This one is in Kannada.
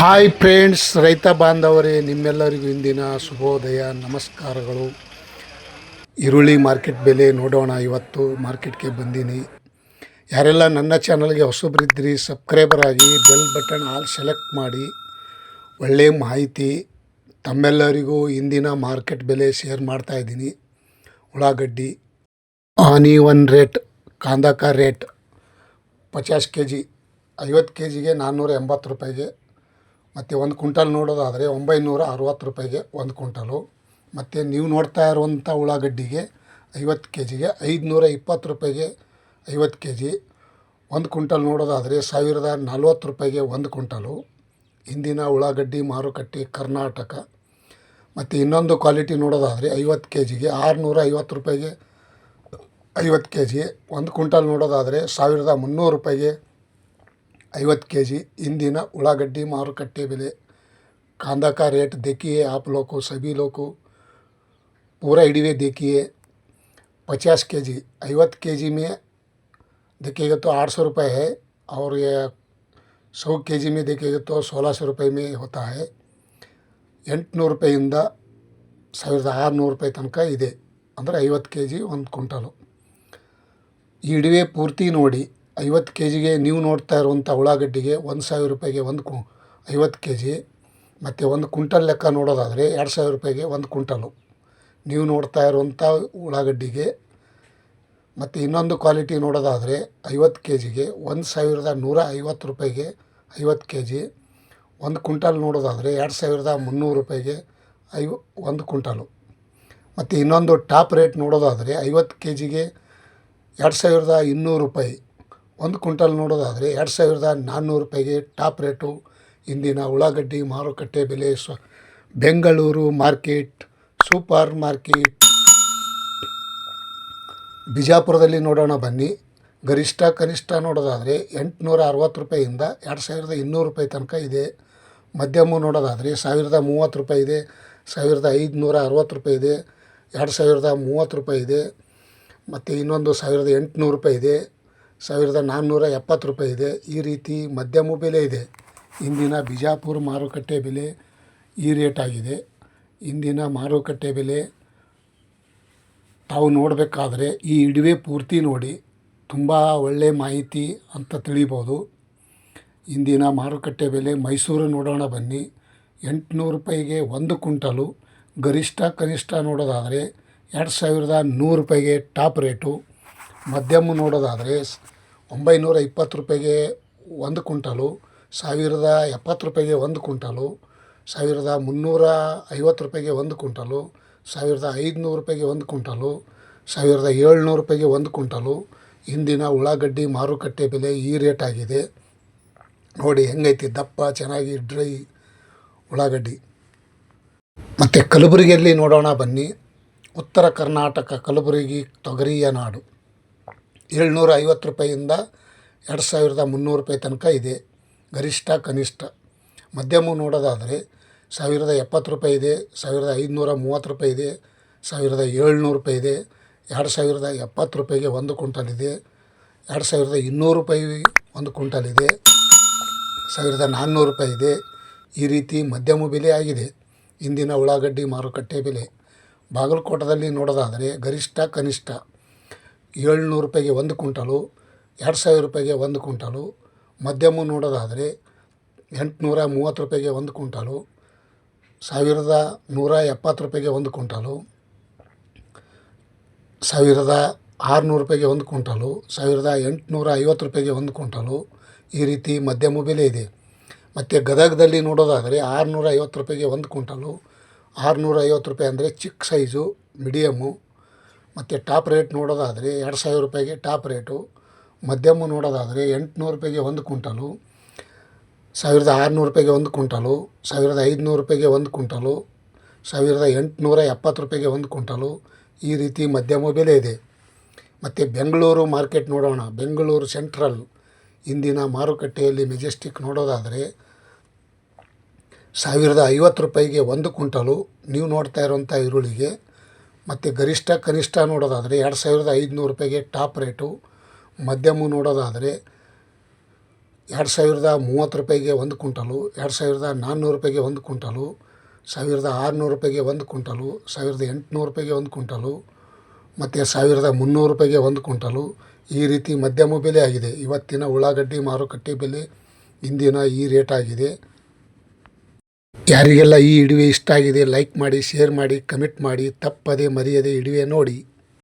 ಹಾಯ್ ಫ್ರೆಂಡ್ಸ್ ರೈತ ಬಾಂಧವರೇ, ನಿಮ್ಮೆಲ್ಲರಿಗೂ ಇಂದಿನ ಶುಭೋದಯ, ನಮಸ್ಕಾರಗಳು. ಈರುಳ್ಳಿ ಮಾರ್ಕೆಟ್ ಬೆಲೆ ನೋಡೋಣ ಇವತ್ತು ಮಾರ್ಕೆಟ್ಗೆ ಬಂದೀನಿ. ಯಾರೆಲ್ಲ ನನ್ನ ಚಾನಲ್ಗೆ ಹೊಸಬ್ರಿದ್ರಿ ಸಬ್ಸ್ಕ್ರೈಬರ್ ಆಗಿ ಬೆಲ್ ಬಟನ್ ಆಲ್ ಸೆಲೆಕ್ಟ್ ಮಾಡಿ. ಒಳ್ಳೆಯ ಮಾಹಿತಿ, ತಮ್ಮೆಲ್ಲರಿಗೂ ಇಂದಿನ ಮಾರ್ಕೆಟ್ ಬೆಲೆ ಶೇರ್ ಮಾಡ್ತಾ ಇದ್ದೀನಿ. ಉಳ್ಳಾಗಡ್ಡಿ ಆನಿ ಒನ್ ರೇಟ್ ಕಾಂದಕ ರೇಟ್ ಪಚಾಸ್ ಕೆ ಜಿ ಐವತ್ತು ಕೆ ಜಿಗೆ ನಾನ್ನೂರ ಎಂಬತ್ತು ರೂಪಾಯಿಗೆ ಮತ್ತು ಒಂದು ಕ್ವಿಂಟಲ್ ನೋಡೋದಾದರೆ ಒಂಬೈನೂರ ಅರವತ್ತು ರೂಪಾಯಿಗೆ ಒಂದು ಕ್ವಿಂಟಲು. ಮತ್ತು ನೀವು ನೋಡ್ತಾ ಇರುವಂಥ ಉಳ್ಳಾಗಡ್ಡಿಗೆ ಐವತ್ತು ಕೆ ಜಿಗೆ ಐದುನೂರ ಇಪ್ಪತ್ತು ರೂಪಾಯಿಗೆ ಐವತ್ತು ಕೆ ಜಿ ಒಂದು ಕ್ವಿಂಟಲ್ ನೋಡೋದಾದರೆ ಸಾವಿರದ ನಲ್ವತ್ತು ರೂಪಾಯಿಗೆ ಒಂದು ಕ್ವಿಂಟಲು. ಇಂದಿನ ಉಳ್ಳಾಗಡ್ಡಿ ಮಾರುಕಟ್ಟೆ ಕರ್ನಾಟಕ. ಮತ್ತು ಇನ್ನೊಂದು ಕ್ವಾಲಿಟಿ ನೋಡೋದಾದರೆ ಐವತ್ತು ಕೆ ಜಿಗೆ ಆರುನೂರ ಐವತ್ತು ರೂಪಾಯಿಗೆ ಐವತ್ತು ಕೆ ಜಿ ಒಂದು ಕ್ವಿಂಟಲ್ ನೋಡೋದಾದರೆ ಸಾವಿರದ ಮುನ್ನೂರು ರೂಪಾಯಿಗೆ ಐವತ್ತು के जी इंदिन उड़ागड्डी मारुकट्टे बेले कांदा का रेट देखिए आप लोग को सभी लोग को पूरा हिडीवे देखिए पचास के जी ಐವತ್ತು के जी में देखिएगा तो आठ सौ रुपये है और ये सौ के जी में देखिएगा तो सोलह सौ रुपये में होता है ಎಂಟುನೂರು ರೂಪಾಯಿಂದ ಸಾವಿರದ ಆರುನೂರು ರೂಪಾಯಿ ತನಕ ಇದೆ ಅಂದರೆ ಐವತ್ತು ಕೆ ಜಿ ಒಂದು ಕ್ವಿಂಟಲು ಈ ಇಡವೆ ಪೂರ್ತಿ ನೋಡಿ ಐವತ್ತು ಕೆ ಜಿಗೆ ನೀವು ನೋಡ್ತಾ ಇರುವಂಥ ಉಳ್ಳಾಗಡ್ಡಿಗೆ ಒಂದು ಸಾವಿರ ರೂಪಾಯಿಗೆ ಒಂದು ಕು ಐವತ್ತು ಕೆ ಜಿ ಮತ್ತು ಒಂದು ಕುಂಟಲ್ ಲೆಕ್ಕ ನೋಡೋದಾದರೆ ಎರಡು ಸಾವಿರ ರೂಪಾಯಿಗೆ ಒಂದು ಕುಂಟಲು ನೀವು ನೋಡ್ತಾ ಇರುವಂಥ ಉಳ್ಳಾಗಡ್ಡಿಗೆ ಮತ್ತು ಇನ್ನೊಂದು ಕ್ವಾಲಿಟಿ ನೋಡೋದಾದರೆ ಐವತ್ತು ಕೆ ಜಿಗೆ ಒಂದು ಸಾವಿರದ ನೂರ ಐವತ್ತು ರೂಪಾಯಿಗೆ ಐವತ್ತು ಕೆ ಜಿ ಒಂದು ಕುಂಟಲ್ ನೋಡೋದಾದರೆ ಎರಡು ಸಾವಿರದ ಮುನ್ನೂರು ರೂಪಾಯಿಗೆ ಐವ ಒಂದು ಕುಂಟಲು ಮತ್ತು ಇನ್ನೊಂದು ಟಾಪ್ ರೇಟ್ ನೋಡೋದಾದರೆ ಐವತ್ತು ಕೆ ಜಿಗೆ ಎರಡು ಸಾವಿರದ ಇನ್ನೂರು ರೂಪಾಯಿ ಒಂದು ಕ್ವಿಂಟಲ್ ನೋಡೋದಾದರೆ ಎರಡು ಸಾವಿರದ ನಾನ್ನೂರು ರೂಪಾಯಿಗೆ ಟಾಪ್ ರೇಟು. ಇಂದಿನ ಉಳ್ಳಾಗಡ್ಡಿ ಮಾರುಕಟ್ಟೆ ಬೆಲೆ ಸ್ವ, ಬೆಂಗಳೂರು ಮಾರ್ಕೆಟ್, ಸೂಪರ್ ಮಾರ್ಕೆಟ್. ಬಿಜಾಪುರದಲ್ಲಿ ನೋಡೋಣ ಬನ್ನಿ. ಗರಿಷ್ಠ ಕನಿಷ್ಠ ನೋಡೋದಾದರೆ ಎಂಟುನೂರ ಅರವತ್ತು ರೂಪಾಯಿಯಿಂದ ಎರಡು ಸಾವಿರದ ಇನ್ನೂರು ರೂಪಾಯಿ ತನಕ ಇದೆ. ಮಧ್ಯಮ ನೋಡೋದಾದರೆ ಸಾವಿರದ ಮೂವತ್ತು ರೂಪಾಯಿ ಇದೆ. ಸಾವಿರದ ಐದುನೂರ ಅರವತ್ತು ರೂಪಾಯಿ ಇದೆ. ಎರಡು ಸಾವಿರದ ಮೂವತ್ತು ರೂಪಾಯಿ ಇದೆ. ಮತ್ತು ಇನ್ನೊಂದು ಸಾವಿರದ ಎಂಟುನೂರು ರೂಪಾಯಿ ಇದೆ. ಸಾವಿರದ ನಾನ್ನೂರ ಎಪ್ಪತ್ತು ರೂಪಾಯಿ ಇದೆ. ಈ ರೀತಿ ಮಧ್ಯಮ ಬೆಲೆ ಇದೆ. ಇಂದಿನ ಬಿಜಾಪುರ ಮಾರುಕಟ್ಟೆ ಬೆಲೆ ಈ ರೇಟ್ ಆಗಿದೆ. ಇಂದಿನ ಮಾರುಕಟ್ಟೆ ಬೆಲೆ ತಾವು ನೋಡಬೇಕಾದ್ರೆ ಈ ಇಡುವೆ ಪೂರ್ತಿ ನೋಡಿ ತುಂಬ ಒಳ್ಳೆಯ ಮಾಹಿತಿ ಅಂತ ತಿಳಿಬೋದು. ಇಂದಿನ ಮಾರುಕಟ್ಟೆ ಬೆಲೆ ಮೈಸೂರು ನೋಡೋಣ ಬನ್ನಿ. ಎಂಟುನೂರು ರೂಪಾಯಿಗೆ ಒಂದು ಕುಂಟಲು ಗರಿಷ್ಠ ಕನಿಷ್ಠ ನೋಡೋದಾದರೆ ಎರಡು ಸಾವಿರದ ನೂರು ರೂಪಾಯಿಗೆ ಟಾಪ್ ರೇಟು. ಮಧ್ಯಮ ನೋಡೋದಾದರೆ ಒಂಬೈನೂರ ಇಪ್ಪತ್ತು ರೂಪಾಯಿಗೆ ಒಂದು ಕುಂಟಲು ಸಾವಿರದ ಎಪ್ಪತ್ತು ರೂಪಾಯಿಗೆ ಒಂದು ಕುಂಟಲು ಸಾವಿರದ ಮುನ್ನೂರ ಐವತ್ತು ರೂಪಾಯಿಗೆ ಒಂದು ಕುಂಟಲು ಸಾವಿರದ ಐದುನೂರು ರೂಪಾಯಿಗೆ ಒಂದು ಕುಂಟಲು ಸಾವಿರದ ಏಳ್ನೂರು ರೂಪಾಯಿಗೆ ಒಂದು ಕುಂಟಲು ಇಂದಿನ ಉಳ್ಳಾಗಡ್ಡಿ ಮಾರುಕಟ್ಟೆ ಬೆಲೆ ಈ ರೇಟ್ ಆಗಿದೆ. ನೋಡಿ ಹೆಂಗೈತಿ ದಪ್ಪ, ಚೆನ್ನಾಗಿ ಡ್ರೈ ಉಳ್ಳಾಗಡ್ಡಿ. ಮತ್ತು ಕಲಬುರಗಿಯಲ್ಲಿ ನೋಡೋಣ ಬನ್ನಿ. ಉತ್ತರ ಕರ್ನಾಟಕ ಕಲಬುರಗಿ ತೊಗರಿಯ ನಾಡು. ಏಳ್ನೂರ ಐವತ್ತು ರೂಪಾಯಿಂದ ಎರಡು ಸಾವಿರದ ಮುನ್ನೂರು ರೂಪಾಯಿ ತನಕ ಇದೆ. ಗರಿಷ್ಠ, ಕನಿಷ್ಠ. ಮಧ್ಯಮ ನೋಡೋದಾದರೆ ಸಾವಿರದ ಎಪ್ಪತ್ತು ರೂಪಾಯಿ ಇದೆ, ಸಾವಿರದ ಐದುನೂರ ಮೂವತ್ತು ರೂಪಾಯಿ ಇದೆ, ಸಾವಿರದ ಏಳ್ನೂರು ರೂಪಾಯಿ ಇದೆ, ಎರಡು ಸಾವಿರದ ಎಪ್ಪತ್ತು ರೂಪಾಯಿಗೆ ಒಂದು ಕ್ವಿಂಟಲ್ ಇದೆ, ಎರಡು ಸಾವಿರದ ಇನ್ನೂರು ರೂಪಾಯಿ ಒಂದು ಕ್ವಿಂಟಲ್ ಇದೆ, ಸಾವಿರದ ನಾನ್ನೂರು ರೂಪಾಯಿ ಇದೆ. ಈ ರೀತಿ ಮಧ್ಯಮ ಬೆಲೆ ಆಗಿದೆ. ಇಂದಿನ ಉಳ್ಳಾಗಡ್ಡಿ ಮಾರುಕಟ್ಟೆ ಬೆಲೆ. ಬಾಗಲಕೋಟದಲ್ಲಿ ನೋಡೋದಾದರೆ ಗರಿಷ್ಠ, ಕನಿಷ್ಠ. ಏಳ್ನೂರು ರೂಪಾಯಿಗೆ ಒಂದು ಕುಂಟಲು ಎರಡು ಸಾವಿರ ರೂಪಾಯಿಗೆ ಒಂದು ಕುಂಟಲು ಮಧ್ಯಮ ನೋಡೋದಾದರೆ ಎಂಟುನೂರ ಮೂವತ್ತು ರೂಪಾಯಿಗೆ ಒಂದು ಕುಂಟಲು ಸಾವಿರದ ನೂರ ಎಪ್ಪತ್ತು ರೂಪಾಯಿಗೆ ಒಂದು ಕುಂಟಲು ಸಾವಿರದ ಆರುನೂರು ರೂಪಾಯಿಗೆ ಒಂದು ಕುಂಟಲು ಸಾವಿರದ ಎಂಟುನೂರ ಐವತ್ತು ರೂಪಾಯಿಗೆ ಒಂದು ಕುಂಟಲು ಈ ರೀತಿ ಮಧ್ಯಮ ಬೆಲೆ ಇದೆ. ಮತ್ತು ಗದಗದಲ್ಲಿ ನೋಡೋದಾದರೆ ಆರುನೂರ ಐವತ್ತು ರೂಪಾಯಿಗೆ ಒಂದು ಕುಂಟಲು ಆರುನೂರ ಐವತ್ತು ರೂಪಾಯಿ ಅಂದರೆ ಚಿಕ್ಕ ಸೈಜು, ಮೀಡಿಯಮ್ಮು ಮತ್ತು ಟಾಪ್ ರೇಟ್ ನೋಡೋದಾದರೆ ಎರಡು ಸಾವಿರ ರೂಪಾಯಿಗೆ ಟಾಪ್ ರೇಟು, ಮಧ್ಯಮ ನೋಡೋದಾದರೆ ಎಂಟುನೂರು ರೂಪಾಯಿಗೆ ಒಂದು ಕುಂಟಲು ಸಾವಿರದ ಆರುನೂರು ರೂಪಾಯಿಗೆ ಒಂದು ಕುಂಟಲು ಸಾವಿರದ ಐದುನೂರು ರೂಪಾಯಿಗೆ ಒಂದು ಕುಂಟಲು ಸಾವಿರದ ಎಂಟುನೂರ ಎಪ್ಪತ್ತು ರೂಪಾಯಿಗೆ ಒಂದು ಕುಂಟಲು ಈ ರೀತಿ ಮಧ್ಯಮ ಬೆಲೆ ಇದೆ. ಮತ್ತು ಬೆಂಗಳೂರು ಮಾರ್ಕೆಟ್ ನೋಡೋಣ. ಬೆಂಗಳೂರು ಸೆಂಟ್ರಲ್ ಇಂದಿನ ಮಾರುಕಟ್ಟೆಯಲ್ಲಿ ಮೆಜೆಸ್ಟಿಕ್ ನೋಡೋದಾದರೆ ಸಾವಿರದ ಐವತ್ತು ರೂಪಾಯಿಗೆ ಒಂದು ಕುಂಟಲು ನೀವು ನೋಡ್ತಾ ಇರುವಂಥ ಈರುಳ್ಳಿಗೆ ಮತ್ತು ಗರಿಷ್ಠ ಕನಿಷ್ಠ ನೋಡೋದಾದರೆ ಎರಡು ಸಾವಿರದ ಐದುನೂರು ರೂಪಾಯಿಗೆ ಟಾಪ್ ರೇಟು. ಮಧ್ಯಮ ನೋಡೋದಾದರೆ ಎರಡು ಸಾವಿರದ ಮೂವತ್ತು ರೂಪಾಯಿಗೆ ಒಂದು ಕುಂಟಲು ಎರಡು ಸಾವಿರದ ನಾನ್ನೂರು ರೂಪಾಯಿಗೆ ಒಂದು ಕುಂಟಲು ಸಾವಿರದ ಆರುನೂರು ರೂಪಾಯಿಗೆ ಒಂದು ಕುಂಟಲು ಸಾವಿರದ ಎಂಟುನೂರು ರೂಪಾಯಿಗೆ ಒಂದು ಕುಂಟಲು ಮತ್ತು ಸಾವಿರದ ಮುನ್ನೂರು ರೂಪಾಯಿಗೆ ಒಂದು ಕುಂಟಲು ಈ ರೀತಿ ಮಧ್ಯಮ ಬೆಲೆ ಆಗಿದೆ. ಇವತ್ತಿನ ಉಳ್ಳಾಗಡ್ಡಿ ಮಾರುಕಟ್ಟೆ ಬೆಲೆ ಇಂದಿನ ಈ ರೇಟ್ ಆಗಿದೆ. ಯಾರಿಗೆಲ್ಲ ಈ ಇಡುವೆ ಇಷ್ಟ ಆಗಿದೆ ಲೈಕ್ ಮಾಡಿ ಶೇರ್ ಮಾಡಿ ಕಮೆಂಟ್ ಮಾಡಿ, ತಪ್ಪದೆ ಮರೆಯದೆ ಇಡುವೆ ನೋಡಿ.